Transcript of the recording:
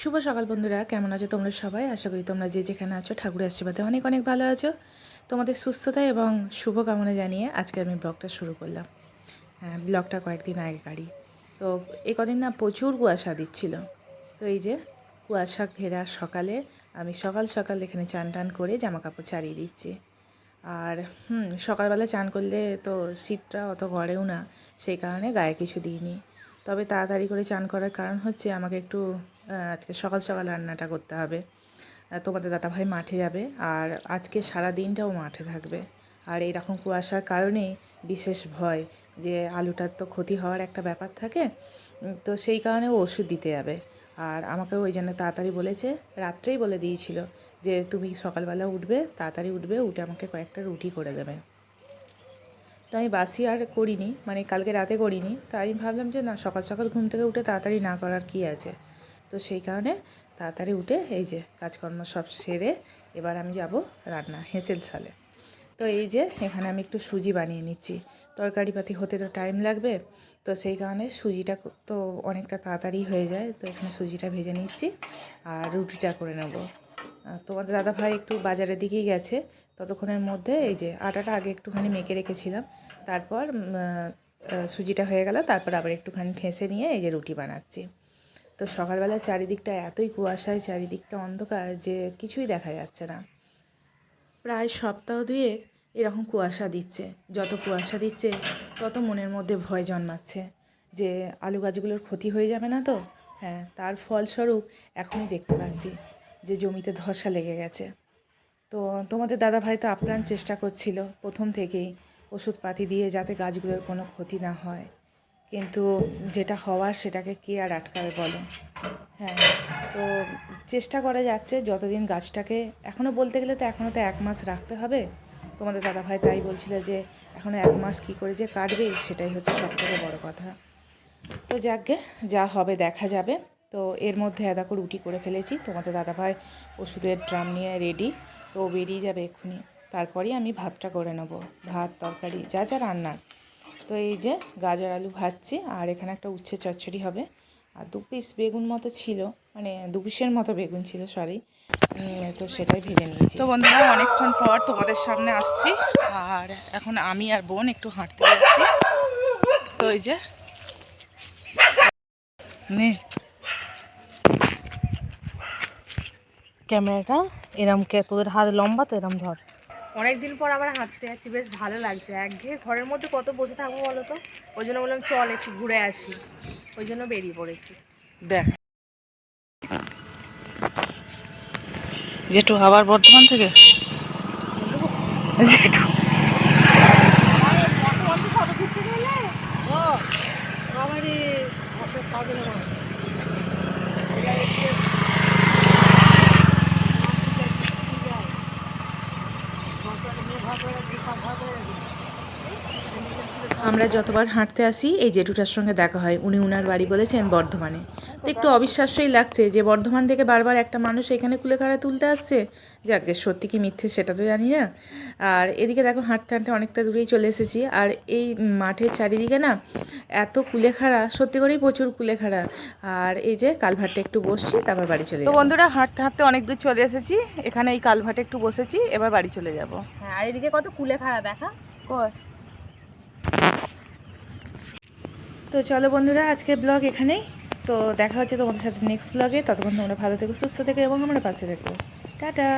শুভ সকাল বন্ধুরা, কেমন আছো তোমরা সবাই? আশা করি তোমরা যে যেখানে আছো ঠাকুরের আশীর্বাদে অনেক অনেক ভালো আছো। তোমাদের সুস্থতা এবং শুভ কামনা জানিয়ে আজকে আমি ব্লগটা শুরু করলাম। হ্যাঁ ব্লগটা কয়েকদিন আগেকারই তো এই কদিন না প্রচুর কুয়াশা দিচ্ছিল। তো এই যে কুয়াশা ঘেরা সকালে আমি সকাল সকাল এখানে চান টান করে জামা কাপড় ছাড়িয়ে দিচ্ছি। আর হুম, সকালবেলা চান করলে তো শীতটা অত গড়েও না, সেই কারণে গায়ে কিছু দিইনি। তবে তাড়াতাড়ি করে চান করার কারণ হচ্ছে আমাকে একটু আজকে সকাল সকাল রান্নাটা করতে হবে। তোমাদের দাদাভাই মাঠে যাবে আর আজকে সারা দিনটাও মাঠে থাকবে। আর এরকম কুয়াশার কারণেই বিশেষ ভয় যে আলুটার তো ক্ষতি হওয়ার একটা ব্যাপার থাকে তো সেই কারণে ও ওষুধ দিতে যাবে। আর আমাকে ওই জন্য তাড়াতাড়ি বলেছে, রাত্রেই বলে দিয়েছিল যে, তুমি সকালবেলা উঠবে, তাড়াতাড়ি উঠবে, উঠে আমাকে কয়েকটা রুটি করে দেবে। তো আমি বাসি আর করিনি মানে কালকে রাতে করিনি। তো আমি ভাবলাম যে না, সকাল সকাল ঘুম থেকে উঠে তাড়াতাড়ি না করার কি আছে? তো সেই কারণে তাড়াতাড়ি উঠে এই যে কাজকর্ম সব সেরে এবার আমি যাব রান্না, হেঁসেল সালে। তো এই যে এখানে আমি একটু সুজি বানিয়ে নিচ্ছি। তরকারিপাতি হতে তো টাইম লাগবে, তো সেই কারণে সুজিটা তো অনেকটা তাড়াতাড়ি হয়ে যায়, তো এখানে সুজিটা ভেজে নিচ্ছি আর রুটিটা করে নেব। আহ, তোমাদের দাদা ভাই একটু বাজারের দিকেই গেছে। ততক্ষণের মধ্যে এই যে আটাটা আগে একটুখানি মেখে রেখেছিলাম। তারপর সুজিটা হয়ে গেল। তারপর আবার একটুখানি ঠেসে নিয়ে এই যে রুটি বানাচ্ছি। তো সকালবেলা চারিদিকটা এতই কুয়াশায় চারিদিকটা অন্ধকার যে কিছুই দেখা যাচ্ছে না। প্রায় সপ্তাহ দুয়েক এরকম কুয়াশা দিচ্ছে। যত কুয়াশা দিচ্ছে তত মনের মধ্যে ভয় জন্মাচ্ছে যে আলু গাছগুলোর ক্ষতি হয়ে যাবে না তো? হ্যাঁ তার ফলস্বরূপ এখনই দেখতে পাচ্ছি। যে জমিতে ধসা লেগে গেছে। তো তোমাদের দাদা ভাই তো আপ্রাণ চেষ্টা করছিল প্রথম থেকেই ওষুধপাতি দিয়ে যাতে গাছগুলোর কোনো ক্ষতি না হয়। কিন্তু যেটা হওয়ার সেটাকে কে আর আটকাবে বলো? হ্যাঁ তো চেষ্টা করা যাচ্ছে যতদিন গাছটাকে এখনও বলতে গেলে তো এখনও তো এক মাস রাখতে হবে। তোমাদের দাদা ভাই তাই বলছিল যে এখনও এক মাস কী করে যে কাটবে সেটাই হচ্ছে সব থেকে বড়ো কথা। তো যাকগে যা হবে দেখা যাবে। তো এর মধ্যে এদাকো রুটি করে ফেলেছি। তোমাদের দাদাভাই ওষুধের ড্রাম নিয়ে রেডি তো বেরিয়ে যাবে এক্ষুনি। তারপরেই আমি ভাতটা করে নেব। ভাত, তরকারি, যা যা রান্নার তো এই যে গাজর, আলু ভাজছি, আর এখানে একটা উচ্ছে চচ্চড়ি হবে। আর দু পিস বেগুন মতো ছিল মানে দু পিসের মতো বেগুন ছিল সরি তো সেটাই ভেজে নিয়েছি। তো বন্ধুরা, অনেকক্ষণ পর তোমাদের সামনে আসছি। আর এখন আমি আর বোন একটু হাঁটতে যাচ্ছি। তো এই যে ক্যামেরাটা এরম কে তোদের হাত লম্বা তো এরম ধর। অনেকদিন পর আবার হাঁটতে যাচ্ছি বেশ ভালো লাগছে। একঘেয়ে ঘরের মধ্যে কত বসে থাকব বলো তো? ওই জন্য বললাম চল একটু ঘুরে আসি। ওই জন্য বেরিয়ে পড়েছি। দেখ। জেঠু আবার বর্ধমান থেকে? জেঠু। ভাগ হয়ে গেছে ভাগ হয়ে গেছে আমরা যতবার হাঁটতে আসি এই জেঠুটার সঙ্গে দেখা হয়। উনি উনার বাড়ি বলেছেন বর্ধমানে। তো একটু অবিশ্বাস্যই লাগছে যে বর্ধমান থেকে বারবার একটা মানুষ এখানে কুলেখাড়া তুলতে আসছে। যাকে সত্যি কি মিথ্যে সেটা তো জানি না। আর এদিকে দেখো হাঁটতে হাঁটতে অনেকটা দূরেই চলে এসেছি। আর এই মাঠের চারিদিকে না এত কুলেখাড়া সত্যি করেই প্রচুর কুলেখাড়া। আর এই যে কালভারটা একটু বসছি তারপর বাড়ি চলে তো বন্ধুরা হাঁটতে হাঁটতে অনেক দূর চলে এসেছি। এখানে এই কালভাটে একটু বসেছি এবার বাড়ি চলে যাব। হ্যাঁ আর এদিকে কত কুলে খাড়া দেখা? কর তো চলো বন্ধুরা আজকে ব্লগ এখানেই। তো দেখা হচ্ছে তোমাদের সাথে নেক্সট ব্লগে ততক্ষণ তোমরা ভালো থেকো, সুস্থ থেকো এবং আমরা পাশে থেকো। টাটা!